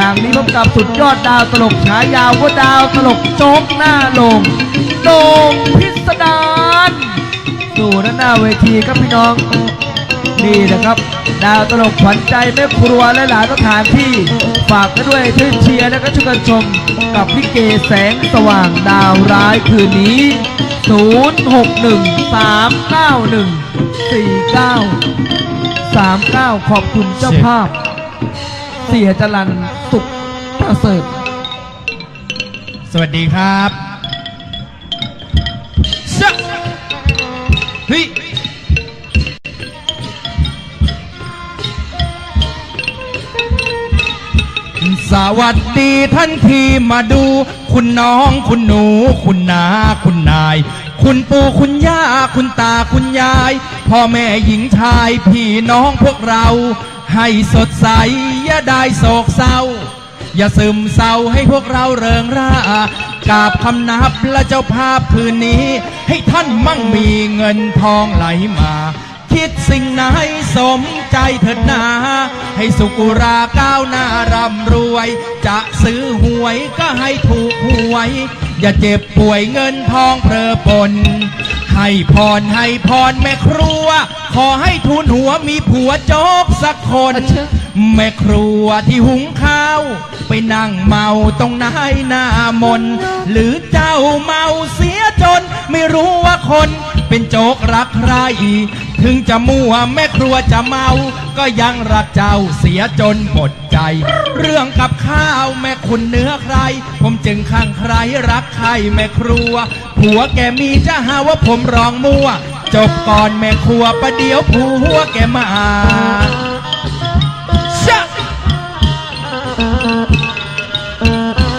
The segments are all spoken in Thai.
ฉากนี้พบกับสุดยอดดาวตลกฉายาวว่าดาวตลกโจ๊กหน้าลงโด่งพิสดารสู่ด้านหน้าเวทีครับพี่น้องนี่นะครับ ดาวตลกขวัญใจแม่ครัวและหลายสถานที่ฝากกันด้วยช่วยเชียร์และก็ช่วยกันชมกับลิเกแสงสว่างดาวร้ายคืนนี้ 061 391 49 39 ขอบคุณเจ้าภาพ เสียจรันสุขประเสริฐสวัสดีครับชะเฮ้ยสวัสดีท่านที่มาดู คุณน้องคุณหนู คุณนาคุณนาย คุณปู่คุณย่า คุณตาคุณยาย พ่อแม่หญิงชาย พี่น้องพวกเรา ให้สดใส อย่าได้โศกเศร้า อย่าซึมเศร้าให้พวกเราเริงร่ากราบคำนับและเจ้าภาพคืนนี้ ให้ท่านมั่งมีเงินทองไหลมา คิดสิ่งไหนสมใจเถิดนา ให้สุกุราก้าวหน้าร่ำรวย จะซื้อหวยก็ให้ถูกหวย อย่าเจ็บป่วยเงินทองเพลอปนให้พรให้พรแม่ครัว อให้ทุนหัวมีผัวโจ๊กสักคนอะเชิญแม่ครัวที่หุงข้าว ไปนั่งเมาตรงไหนหน้ามน หรือเจ้าเมาเสียจน ไม่รู้ว่าคนเป็นโจกรักใคร ถึงจะมั่วแม่ครัวจะเมา ก็ยังรักเจ้าเสียจนหมดใจ เรื่องกับข้าวแม่คุณเนื้อใคร ผมจึงข้างใครรักใครแม่ครัว ผัวแกมีจะหาว่าผมร้องมั่ว จบก่อนแม่ครัวประเดี๋ยวผัวแกมาชะ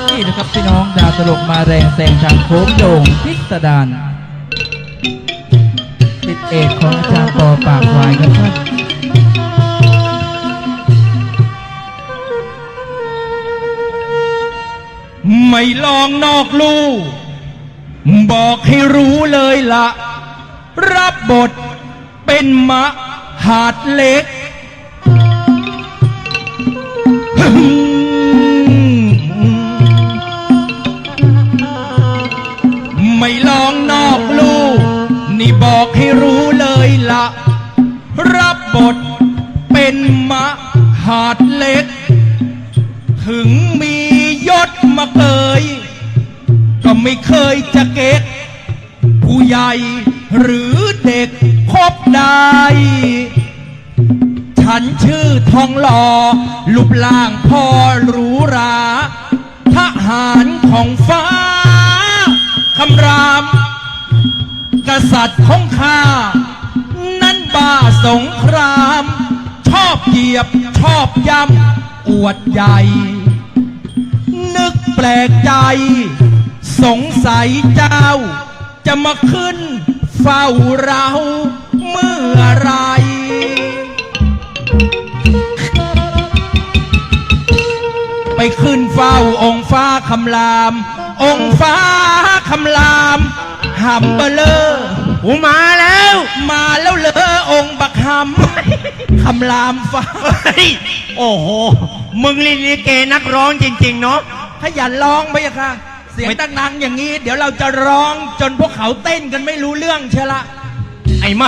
นี่นะครับพี่น้องดาวตลกมาแรงแซงทางโค้งโด่งพิสดารติดเอกของอาจารย์ปอปากหวายครับท่านไม่ลองนอกลู่บอกให้รู้เลยละ รับบทเป็นมะหาดเล็ก ไม่ลองนอกลู่นี่บอกให้รู้เลยละรับบทเป็นมะหาดเล็ก ถึงมียศมาเกย ก็ไม่เคยจะเก๊กผู้ใหญ่ หรือเด็กคบได้ ฉันชื่อทองหล่อรูปร่างพอหรูหราทหารของฟ้าคำราม กษัตริย์ของข้า นั้นบ้าสงคราม ชอบเหยียบชอบยำอวดใหญ่ นึกแปลกใจ สงสัยเจ้าจะมาขึ้น เฝ้าเราเมื่อไหรไปขึ้นเฝ้าองค์ฟ้าคำราม องค์ฟ้าคำรามหำเบลเลออูมาแล้ว มาแล้วเลอองค์บักหำคำรามฟ้าเฮ้ยโอ้โห มึงลิลิเกนักร้องจริง ๆ เนาะขยันร้องไปอะค่ะเสียงตั้งนังอย่างนี้ เดี๋ยวเราจะร้องจนพวกเขาเต้นกันไม่รู้เรื่องเชียวละไอ้มา